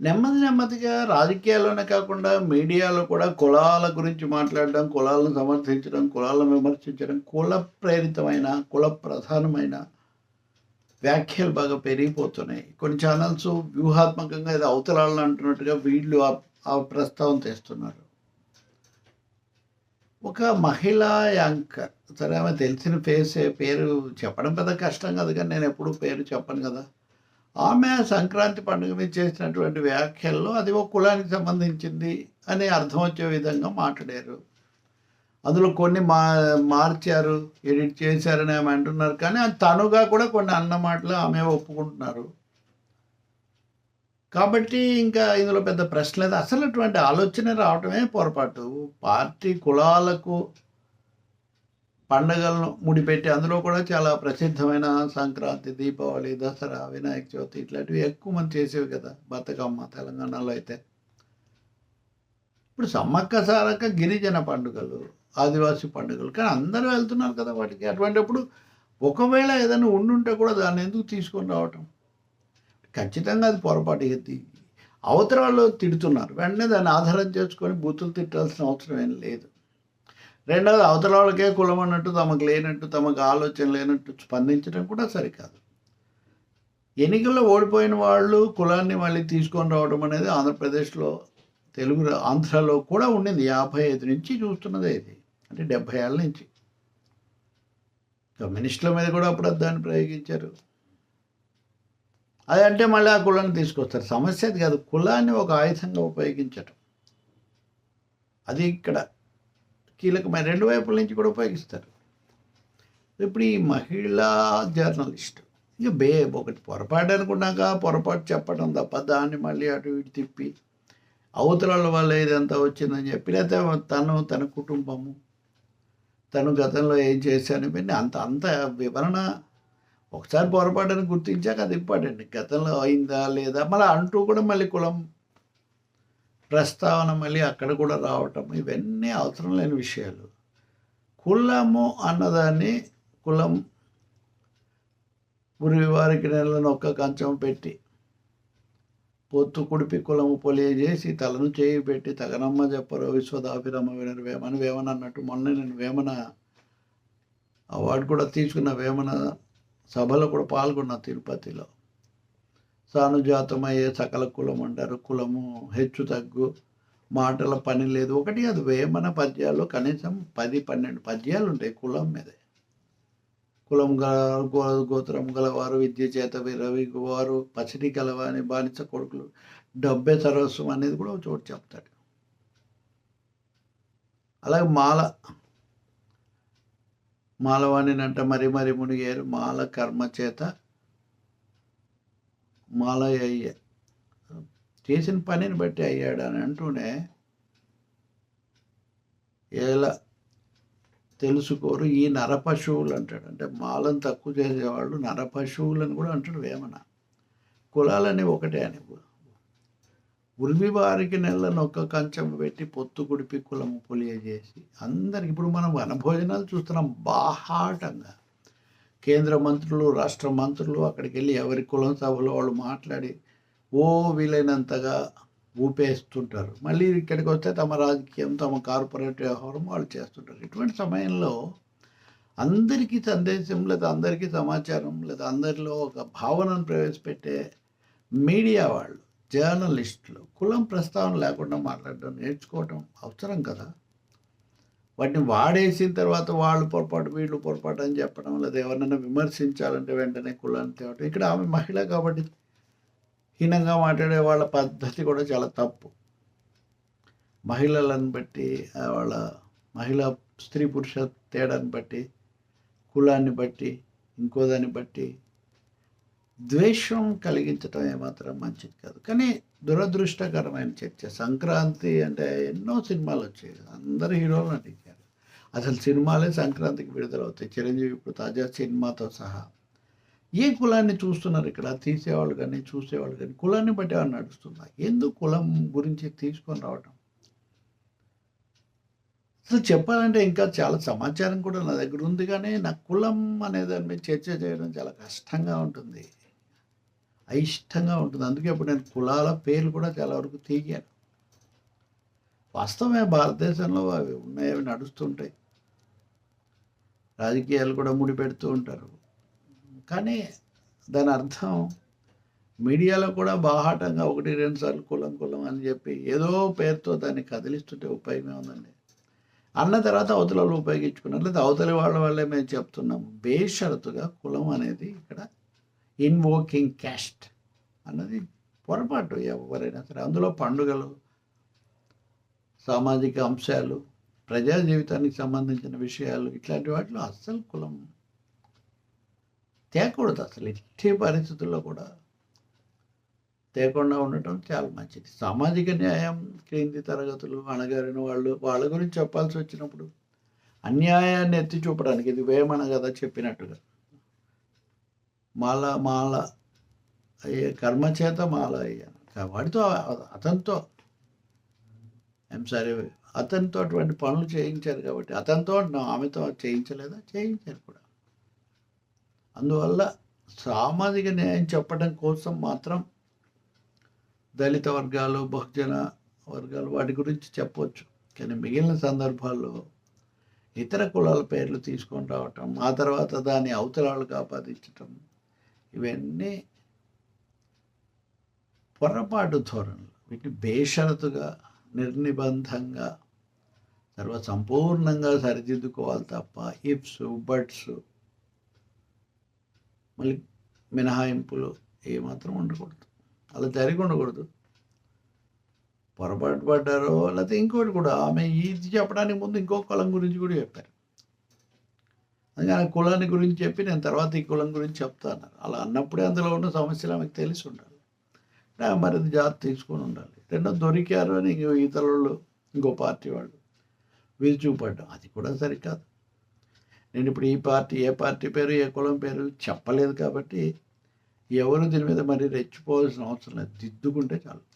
నెమ్మది నెమ్మదిగా రాజకీయాల్లోనే కాకుండా మీడియాలో కూడా కులాల గురించి మాట్లాడడం కులాలను సమర్థించడం కులాలను విమర్శించడం కుల ప్రేరితమైన కుల ప్రధానమైన వ్యాఖ్యలు బాగా పెరిగిపోతున్నాయి. కొన్ని ఛానల్స్ వ్యూహాత్మకంగా ఇది అవతలాలను అంటున్నట్టుగా వీళ్ళు ఆ- ఆ ప్రస్తావన తెస్తున్నారు. ఒక మహిళా యాంకర్ సరే ఆమె తెలిసిన ఫేస్ పేరు చెప్పడం పెద్ద కష్టం కదా కానీ నేను ఎప్పుడూ పేరు చెప్పను కదా. ఆమె సంక్రాంతి పండుగ మీద చేసినటువంటి వ్యాఖ్యల్లో అది ఒక కులానికి సంబంధించింది అని అర్థం వచ్చే విధంగా మాట్లాడారు. అందులో కొన్ని మా మార్చారు ఎడిట్ చేశారని ఆమె అంటున్నారు. కానీ తనుగా కూడా కొన్ని అన్న మాటలు ఆమె ఒప్పుకుంటున్నారు. కాబట్టి ఇంకా ఇందులో పెద్ద ప్రశ్న లేదు. అసలు అటువంటి ఆలోచన రావటమే పొరపాటు. పార్టీ కులాలకు పండగలను ముడిపెట్టి అందులో కూడా చాలా ప్రసిద్ధమైన సంక్రాంతి దీపావళి దసరా వినాయక చవితి ఇట్లాంటివి ఎక్కువ మంది చేసేవి కదా బతుకమ్మ తెలంగాణలో అయితే. ఇప్పుడు సమ్మక్క సారక్క గిరిజన పండుగలు ఆదివాసీ పండుగలు. కానీ అందరూ వెళ్తున్నారు కదా వాటికి. అటువంటిప్పుడు ఒకవేళ ఏదైనా ఉండుంటే కూడా దాన్ని ఎందుకు తీసుకొని రావటం? ఖచ్చితంగా అది పొరపాటు. ఎత్తి అవతరాలు తిడుతున్నారు. వెంటనే దాన్ని ఆధారం చేసుకొని బూతులు తిట్టాల్సిన అవసరం ఏం లేదు. రెండవది అవతల వాళ్ళకే కులం అన్నట్టు తమకు లేనట్టు తమకు ఆలోచన లేనట్టు స్పందించడం కూడా సరికాదు. ఎన్నికల్లో ఓడిపోయిన వాళ్ళు కులాన్ని మళ్ళీ తీసుకొని రావడం అనేది ఆంధ్రప్రదేశ్లో తెలుగు రా- ఆంధ్రాలో కూడా ఉండింది. యాభై ఐదు నుంచి చూస్తున్నదే ఇది. అంటే డెబ్భై ఏళ్ళ నుంచి. కమ్యూనిస్టుల మీద కూడా అప్పుడు దాన్ని ప్రయోగించారు. అది అంటే మళ్ళీ ఆ కులాన్ని తీసుకొస్తారు. సమస్య అది కాదు. కులాన్ని ఒక ఆయుధంగా ఉపయోగించటం. అది ఇక్కడ కీలకమైన రెండు వైపుల నుంచి కూడా ఉపయోగిస్తారు. ఇప్పుడు ఈ మహిళా జర్నలిస్ట్ ఇక బే ఒకటి పొరపాటు అనుకున్నాక పొరపాటు చెప్పడం తప్ప దాన్ని మళ్ళీ అటు ఇటు తిప్పి అవతల వల్ల ఇదంతా వచ్చిందని చెప్పి లేకపోతే తను తన కుటుంబము తను గతంలో ఏం చేశాను ఇవన్నీ అంత అంత వివరణ ఒకసారి పొరపాటుని గుర్తించాక అది ఇంపార్టెంట్. గతంలో అయిందా లేదా మళ్ళీ అంటూ కూడా మళ్ళీ కులం ప్రస్తావన మళ్ళీ అక్కడ కూడా రావటం ఇవన్నీ అవసరం లేని విషయాలు. కులము అన్నదాన్ని కులం గురి వారికి నెలను ఒక్క కంచం పెట్టి పొత్తు కుడిపి కులము పొలియజేసి తలను చేయి పెట్టి తగనమ్మ చెప్పరు విశ్వదాభిరమ్మ వినరు వేమన వేమన అన్నట్టు మొన్న నేను వేమన అవార్డు కూడా తీసుకున్న వేమన సభలో కూడా పాల్గొన్న తిరుపతిలో. సానుజాతమయ్యే సకల కులం అంటారు. కులము హెచ్చు తగ్గు మాటల పని లేదు. ఒకటి అది వేమన పద్యాల్లో కనీసం పది పన్నెండు పద్యాలు ఉంటాయి కులం మీదే. కులం గల గో గోత్రం గలవారు విద్య చేత రవి వారు పసిడి గలవాని బానిస కొడుకులు డబ్బే సర్వస్వం అనేది కూడా ఒక చోటు చెప్తాడు. అలాగే మాల మాలవాణినంట మరి మరి మునిగారు. మాల కర్మ చేత మాల అయ్యే. చేసిన పనిని బట్టి అయ్యాడు అని అంటూనే ఎలా తెలుసుకోరు ఈ నరపశువులు అంటాడు. అంటే మాలను తక్కువ చేసేవాళ్ళు నరపశువులను కూడా అంటాడు వేమన. కులాలని ఒకటే అని. ఉరివి వారికి నెలను ఒక్క కంచం పెట్టి పొత్తు కుడిపి కులము పొలియజేసి అందరికి ఇప్పుడు మనం వనభోజనాలు చూస్తున్నాం బాహాటంగా. కేంద్ర మంత్రులు రాష్ట్ర మంత్రులు అక్కడికి వెళ్ళి ఎవరి కులం సభలో వాళ్ళు మాట్లాడి ఓ వీలైనంతగా ఊపేస్తుంటారు. మళ్ళీ ఇక్కడికి వస్తే తమ రాజకీయం తమ కార్పొరేట్ వ్యవహారం వాళ్ళు చేస్తుంటారు. ఇటువంటి సమయంలో అందరికీ సందేశం లేదా అందరికీ సమాచారం లేదా అందరిలో ఒక భావనను ప్రవేశపెట్టే మీడియా వాళ్ళు జర్నలిస్టులు కులం ప్రస్తావన లేకుండా మాట్లాడడం నేర్చుకోవటం అవసరం కదా? వాటిని వాడేసిన తర్వాత వాళ్ళు పొరపాటు వీళ్ళు పొరపాటు అని చెప్పడం లేదా ఎవరినైనా విమర్శించాలంటే వెంటనే కులాన్ని తేవటం. ఇక్కడ ఆమె మహిళ కాబట్టి హీనంగా మాట్లాడే వాళ్ళ పద్ధతి కూడా చాలా తప్పు. మహిళలను బట్టి వాళ్ళ మహిళ స్త్రీ పురుష తేడాన్ని బట్టి కులాన్ని బట్టి ఇంకో దాన్ని బట్టి ద్వేషం కలిగించటం ఏమాత్రం మంచిది కాదు. కానీ దురదృష్టకరమైన చర్చ. సంక్రాంతి అంటే ఎన్నో సినిమాలు వచ్చాయి. అందరు హీరోలు నటించారు. అసలు సినిమాలే సంక్రాంతికి విడుదలవుతాయి చిరంజీవి ఇప్పుడు తాజా సినిమాతో సహా. ఏ కులాన్ని చూస్తున్నారు ఇక్కడ? తీసేవాళ్ళు కానీ చూసేవాళ్ళు కానీ కులాన్ని బట్టి ఏమన్నా నడుస్తుందా? ఎందుకు కులం గురించి తీసుకొని రావటం? అసలు చెప్పాలంటే ఇంకా చాలా సమాచారం కూడా నా దగ్గర ఉంది కానీ నా కులం అనే దాని మీద చర్చ చేయడం చాలా కష్టంగా ఉంటుంది. అయిష్టంగా ఉంటుంది. అందుకే ఇప్పుడు నేను కులాల పేర్లు కూడా చాలా వరకు తీగాను వాస్తవమే భారతదేశంలో అవి ఉన్నాయి అవి నడుస్తుంటాయి. రాజకీయాలు కూడా ముడిపెడుతూ ఉంటారు. కానీ దాని అర్థం మీడియాలో కూడా బాహాటంగా ఒకటి రెండు సార్లు కులం కులం అని చెప్పి ఏదో పేరుతో దాన్ని కదిలిస్తుంటే ఉపయోగమే ఉందండి. అన్న తర్వాత అవతల వాళ్ళు ఉపయోగించుకున్నారు. లేదా అవతలి వాళ్ళ వల్లే మేము చెప్తున్నాం. బేషరతుగా కులం అనేది ఇక్కడ ఇన్వోకింగ్ క్యాస్ట్ అన్నది పొరపాటు ఎవరైనా సరే. అందులో పండుగలు సామాజిక అంశాలు ప్రజా జీవితానికి సంబంధించిన విషయాలు ఇట్లాంటి వాటిలో అస్సలు కులం తేకూడదు అసలు. ఎట్టి పరిస్థితుల్లో కూడా తేకుండా ఉండటం చాలా మంచిది. సామాజిక న్యాయం క్రింది తరగతులు అణగారిన వాళ్ళు వాళ్ళ గురించి చెప్పాల్సి వచ్చినప్పుడు అన్యాయాన్ని ఎత్తి చూపడానికి ఇది వేమన కదా చెప్పినట్టుగా. మాల మాల అయ్యే కర్మ చేత మాల అయ్యాను వాడితో అతనితో ఐమ్ సారీ అతనితో అటువంటి పనులు చేయించారు కాబట్టి అతనితో ఆమెతో చేయించలేదా? చేయించారు కూడా. అందువల్ల సామాజిక న్యాయం చెప్పడం కోసం మాత్రం దళిత వర్గాలు బహుజన వర్గాలు వాటి గురించి చెప్పవచ్చు కానీ మిగిలిన సందర్భాల్లో ఇతర కులాల పేర్లు తీసుకొని రావటం ఆ తర్వాత దాని అవతలాలకు ఆపాదించటం ఇవన్నీ పొరపాటు ధోరణులు. వీటిని బేషరతుగా నిర్నిబంధంగా సర్వ సంపూర్ణంగా సరిదిద్దుకోవాలి తప్ప హిప్స్ బట్స్ మళ్ళీ మినహాయింపులు ఏమాత్రం ఉండకూడదు. అలా జరిగి ఉండకూడదు. పొరపాటు పడ్డారో లేకపోతే ఇంకోటి కూడా ఆమె ఇది చెప్పడానికి ముందు ఇంకో కులం గురించి కూడా చెప్పారు. అందుకని కులాన్ని గురించి చెప్పి నేను తర్వాత ఈ కులం గురించి చెప్తాను. అలా అన్నప్పుడే అందులో ఉన్న సమస్యలు ఆమెకు తెలిసి ఉండాలి. మరి జాగ్రత్త తీసుకొని ఉండాలి. రెండో దొరికారు అని ఇంకో ఇతరులు ఇంకో పార్టీ వాళ్ళు. వీలు చూపడ్డం. అది కూడా సరికాదు. నేను ఇప్పుడు ఈ పార్టీ ఏ పార్టీ పేరు ఏ కులం పేరు చెప్పలేదు కాబట్టి ఎవరు దీని మీద మరి రెచ్చిపోవాల్సిన అవసరం లేదు. దిద్దుకుంటే చాలు.